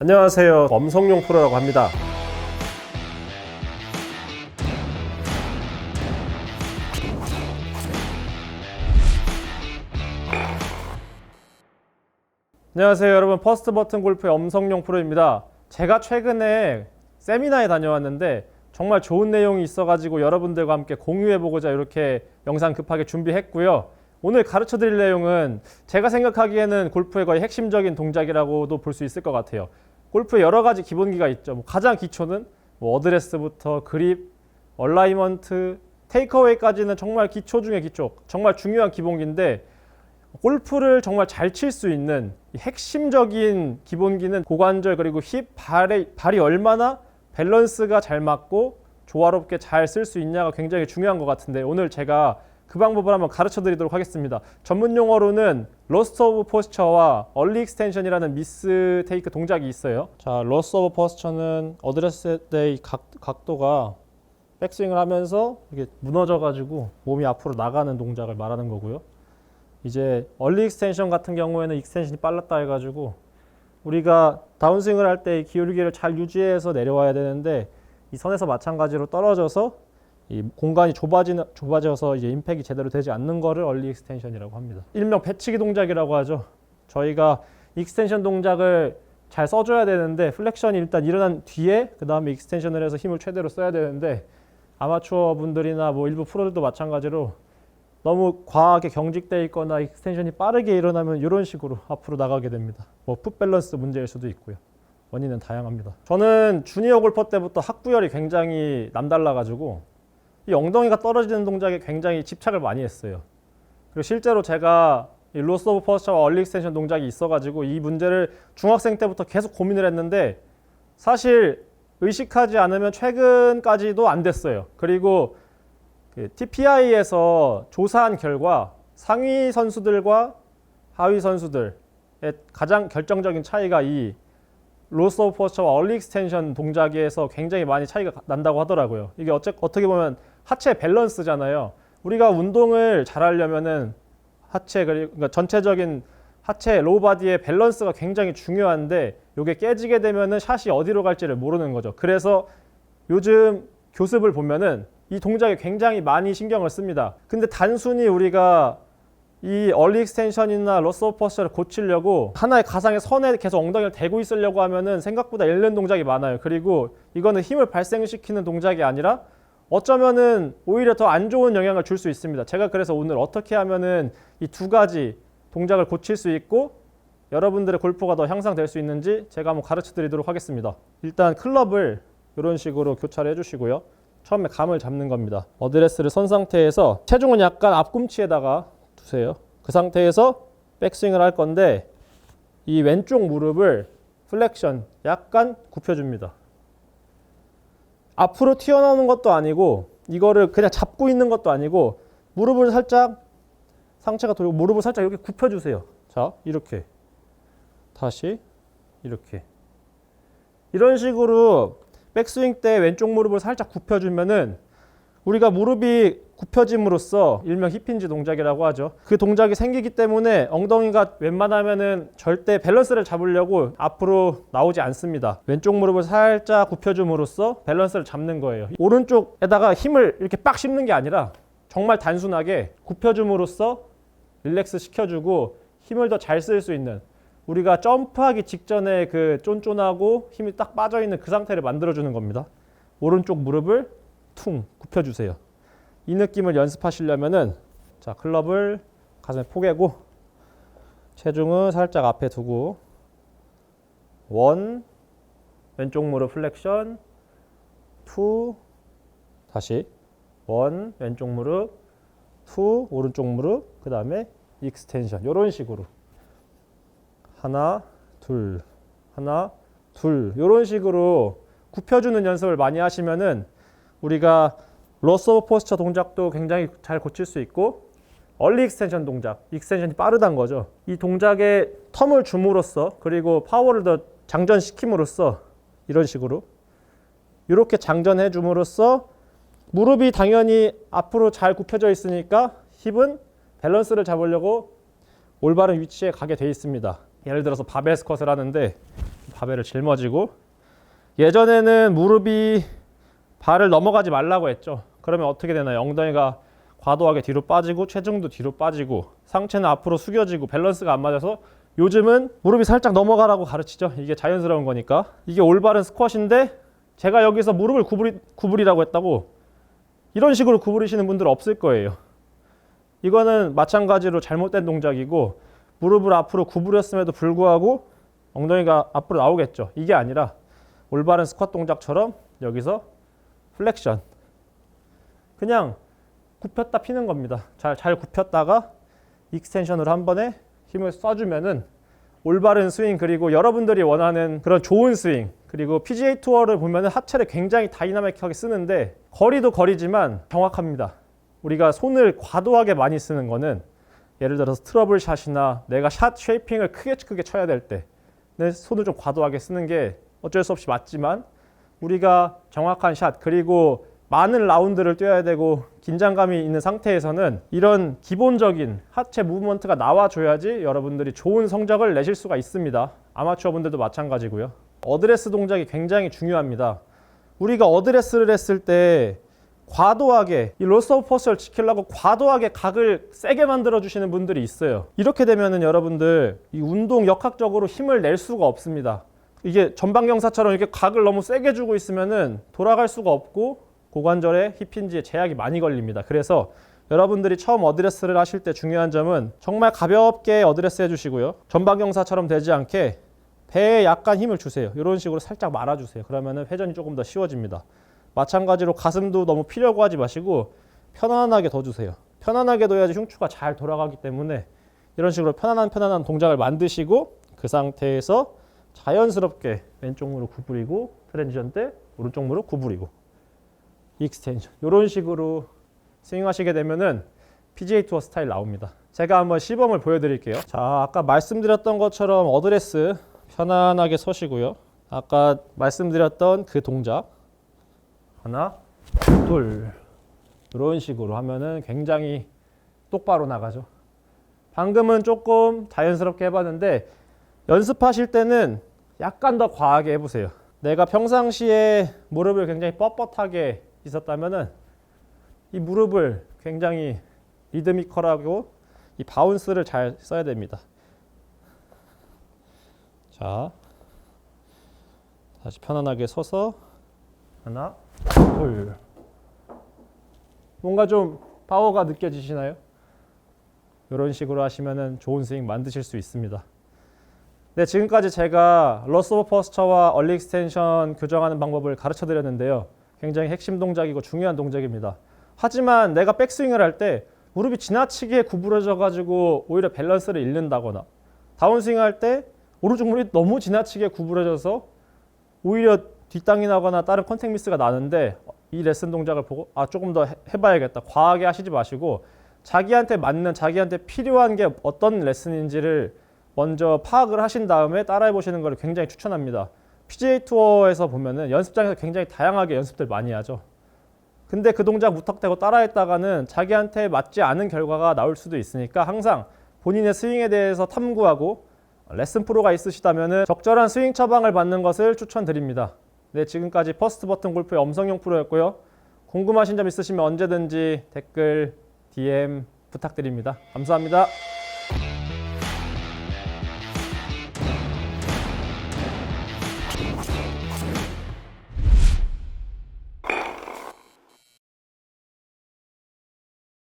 안녕하세요. 엄성용 프로라고 합니다. 안녕하세요, 여러분. 퍼스트 버튼 골프의 엄성용 프로입니다. 제가 최근에 세미나에 다녀왔는데 정말 좋은 내용이 있어가지고 여러분들과 함께 공유해보고자 이렇게 영상 급하게 준비했고요. 오늘 가르쳐 드릴 내용은 제가 생각하기에는 골프의 거의 핵심적인 동작이라고도 볼 수 있을 것 같아요. 골프에 여러 가지 기본기가 있죠. 뭐 가장 기초는 뭐 어드레스부터 그립, 얼라이먼트, 테이크어웨이까지는 정말 기초 중에 기초, 정말 중요한 기본기인데 골프를 정말 잘 칠 수 있는 이 핵심적인 기본기는 고관절 그리고 힙, 발의, 발이 얼마나 밸런스가 잘 맞고 조화롭게 잘 쓸 수 있냐가 굉장히 중요한 것 같은데 오늘 제가 그 방법을 한번 가르쳐 드리도록 하겠습니다. 전문 용어로는 로스트 오브 포스처와 얼리 익스텐션이라는 미스 테이크 동작이 있어요. 자, 로스트 오브 포스처는 어드레스 때의 각, 각도가 백스윙을 하면서 이게 무너져 가지고 몸이 앞으로 나가는 동작을 말하는 거고요. 이제 얼리 익스텐션 같은 경우에는 익스텐션이 빨랐다 해 가지고 우리가 다운스윙을 할 때 기울기를 잘 유지해서 내려와야 되는데 이 선에서 마찬가지로 떨어져서 이 공간이 좁아지는 좁아져서 이제 임팩이 제대로 되지 않는 거를 얼리 익스텐션이라고 합니다. 일명 배치기 동작이라고 하죠. 저희가 익스텐션 동작을 잘 써줘야 되는데 플렉션이 일단 일어난 뒤에 그 다음에 익스텐션을 해서 힘을 최대로 써야 되는데 아마추어 분들이나 뭐 일부 프로들도 마찬가지로 너무 과하게 경직돼 있거나 익스텐션이 빠르게 일어나면 이런 식으로 앞으로 나가게 됩니다. 뭐 풋 밸런스 문제일 수도 있고요. 원인은 다양합니다. 저는 주니어 골퍼 때부터 학구열이 굉장히 남달라가지고 이 엉덩이가 떨어지는 동작에 굉장히 집착을 많이 했어요. 그리고 실제로 제가 이 로스 오브 퍼스처와 얼리 익스텐션 동작이 있어가지고 이 문제를 중학생 때부터 계속 고민을 했는데 사실 의식하지 않으면 최근까지도 안 됐어요. 그리고 그 TPI에서 조사한 결과 상위 선수들과 하위 선수들의 가장 결정적인 차이가 이 로스 오브 포스처와 얼리 익스텐션 동작에서 굉장히 많이 차이가 난다고 하더라고요. 이게 어째, 어떻게 보면 하체 밸런스잖아요. 우리가 운동을 잘하려면은 하체 그러니까 전체적인 하체 로우 바디의 밸런스가 굉장히 중요한데 이게 깨지게 되면은 샷이 어디로 갈지를 모르는 거죠. 그래서 요즘 교습을 보면은 이 동작에 굉장히 많이 신경을 씁니다. 근데 단순히 우리가 이 얼리 익스텐션이나 로스 오브 포스처를 고치려고 하나의 가상의 선에 계속 엉덩이를 대고 있으려고 하면은 생각보다 잃는 동작이 많아요. 그리고 이거는 힘을 발생시키는 동작이 아니라 어쩌면은 오히려 더 안 좋은 영향을 줄 수 있습니다. 제가 그래서 오늘 어떻게 하면은 이 두 가지 동작을 고칠 수 있고 여러분들의 골프가 더 향상될 수 있는지 제가 한번 가르쳐 드리도록 하겠습니다. 일단 클럽을 이런 식으로 교차를 해주시고요. 처음에 감을 잡는 겁니다. 어드레스를 선 상태에서 체중은 약간 앞꿈치에다가 두세요. 그 상태에서 백스윙을 할 건데 이 왼쪽 무릎을 플렉션 약간 굽혀줍니다. 앞으로 튀어나오는 것도 아니고 이거를 그냥 잡고 있는 것도 아니고 무릎을 살짝 상체가 돌고 무릎을 살짝 이렇게 굽혀주세요. 자 이렇게 다시 이렇게 이런 식으로 백스윙 때 왼쪽 무릎을 살짝 굽혀주면은 우리가 무릎이 굽혀짐으로써 일명 힙힌지 동작이라고 하죠. 그 동작이 생기기 때문에 엉덩이가 웬만하면은 절대 밸런스를 잡으려고 앞으로 나오지 않습니다. 왼쪽 무릎을 살짝 굽혀줌으로써 밸런스를 잡는 거예요. 오른쪽에다가 힘을 이렇게 빡 씹는 게 아니라 정말 단순하게 굽혀줌으로써 릴렉스 시켜주고 힘을 더 잘 쓸 수 있는 우리가 점프하기 직전에 그 쫀쫀하고 힘이 딱 빠져 있는 그 상태를 만들어 주는 겁니다. 오른쪽 무릎을 퉁 굽혀주세요. 이 느낌을 연습하시려면은 자 클럽을 가슴에 포개고 체중을 살짝 앞에 두고 원 왼쪽 무릎 플렉션 투 다시 원 왼쪽 무릎 투 오른쪽 무릎 그 다음에 익스텐션. 이런 식으로. 하나 둘 하나 둘. 이런 식으로 굽혀주는 연습을 많이 하시면은 우리가 로스 오브 포스처 동작도 굉장히 잘 고칠 수 있고 얼리 익스텐션 동작, 익스텐션이 빠르다는 거죠. 이 동작에 텀을 줌으로써 그리고 파워를 더 장전시킴으로써 이런 식으로 이렇게 장전해 줌으로써 무릎이 당연히 앞으로 잘 굽혀져 있으니까 힙은 밸런스를 잡으려고 올바른 위치에 가게 돼 있습니다. 예를 들어서 바벨 스쿼트를 하는데 바벨을 짊어지고 예전에는 무릎이 발을 넘어가지 말라고 했죠. 그러면 어떻게 되나요? 엉덩이가 과도하게 뒤로 빠지고 체중도 뒤로 빠지고 상체는 앞으로 숙여지고 밸런스가 안 맞아서 요즘은 무릎이 살짝 넘어가라고 가르치죠. 이게 자연스러운 거니까. 이게 올바른 스쿼트인데 제가 여기서 무릎을 구부리, 구부리라고 했다고 이런 식으로 구부리시는 분들 없을 거예요. 이거는 마찬가지로 잘못된 동작이고 무릎을 앞으로 구부렸음에도 불구하고 엉덩이가 앞으로 나오겠죠. 이게 아니라 올바른 스쿼트 동작처럼 여기서 플렉션 그냥 굽혔다 피는 겁니다. 잘, 잘 굽혔다가 익스텐션으로 한 번에 힘을 써주면은 올바른 스윙 그리고 여러분들이 원하는 그런 좋은 스윙 그리고 PGA 투어를 보면은 하체를 굉장히 다이나믹하게 쓰는데 거리도 거리지만 정확합니다. 우리가 손을 과도하게 많이 쓰는 거는 예를 들어서 트러블 샷이나 내가 샷 쉐이핑을 크게 크게 쳐야 될때내 손을 좀 과도하게 쓰는 게 어쩔 수 없이 맞지만 우리가 정확한 샷 그리고 많은 라운드를 뛰어야 되고 긴장감이 있는 상태에서는 이런 기본적인 하체 무브먼트가 나와줘야지 여러분들이 좋은 성적을 내실 수가 있습니다. 아마추어 분들도 마찬가지고요. 어드레스 동작이 굉장히 중요합니다. 우리가 어드레스를 했을 때 과도하게 이 로스 오브 퍼스를 지키려고 과도하게 각을 세게 만들어 주시는 분들이 있어요. 이렇게 되면은 여러분들 이 운동 역학적으로 힘을 낼 수가 없습니다. 이게 전방경사처럼 이렇게 각을 너무 세게 주고 있으면은 돌아갈 수가 없고 고관절에 힙힌지에 제약이 많이 걸립니다. 그래서 여러분들이 처음 어드레스를 하실 때 중요한 점은 정말 가볍게 어드레스 해주시고요. 전방경사처럼 되지 않게 배에 약간 힘을 주세요. 이런 식으로 살짝 말아주세요. 그러면은 회전이 조금 더 쉬워집니다. 마찬가지로 가슴도 너무 피려고 하지 마시고 편안하게 더 주세요. 편안하게 둬야지 흉추가 잘 돌아가기 때문에 이런 식으로 편안한 편안한 동작을 만드시고 그 상태에서 자연스럽게 왼쪽 무릎 구부리고 트랜지션 때 오른쪽 무릎 구부리고 익스텐션 이런 식으로 스윙하시게 되면은 PGA 투어 스타일 나옵니다. 제가 한번 시범을 보여드릴게요. 자, 아까 말씀드렸던 것처럼 어드레스 편안하게 서시고요. 아까 말씀드렸던 그 동작 하나, 둘 이런 식으로 하면은 굉장히 똑바로 나가죠. 방금은 조금 자연스럽게 해봤는데 연습하실 때는 약간 더 과하게 해보세요. 내가 평상시에 무릎을 굉장히 뻣뻣하게 있었다면은 이 무릎을 굉장히 리드미컬하고 이 바운스를 잘 써야 됩니다. 자, 다시 편안하게 서서 하나, 둘. 뭔가 좀 파워가 느껴지시나요? 이런 식으로 하시면은 좋은 스윙 만드실 수 있습니다. 네, 지금까지 제가 러스 오브 퍼스처와 얼리 익스텐션 교정하는 방법을 가르쳐 드렸는데요. 굉장히 핵심 동작이고 중요한 동작입니다. 하지만 내가 백스윙을 할 때 무릎이 지나치게 구부러져 가지고 오히려 밸런스를 잃는다거나 다운스윙 할 때 오른쪽 무릎이 너무 지나치게 구부러져서 오히려 뒷땅이 나거나 다른 컨택 미스가 나는데 이 레슨 동작을 보고 아 조금 더 해- 해봐야겠다 과하게 하시지 마시고 자기한테 맞는 자기한테 필요한 게 어떤 레슨인지를 먼저 파악을 하신 다음에 따라해 보시는 걸 굉장히 추천합니다. PGA 투어에서 보면은 연습장에서 굉장히 다양하게 연습들 많이 하죠. 근데 그 동작 무턱대고 따라했다가는 자기한테 맞지 않은 결과가 나올 수도 있으니까 항상 본인의 스윙에 대해서 탐구하고 레슨 프로가 있으시다면 적절한 스윙 처방을 받는 것을 추천드립니다. 네, 지금까지 퍼스트 버튼 골프의 엄성용 프로였고요. 궁금하신 점 있으시면 언제든지 댓글, DM 부탁드립니다. 감사합니다.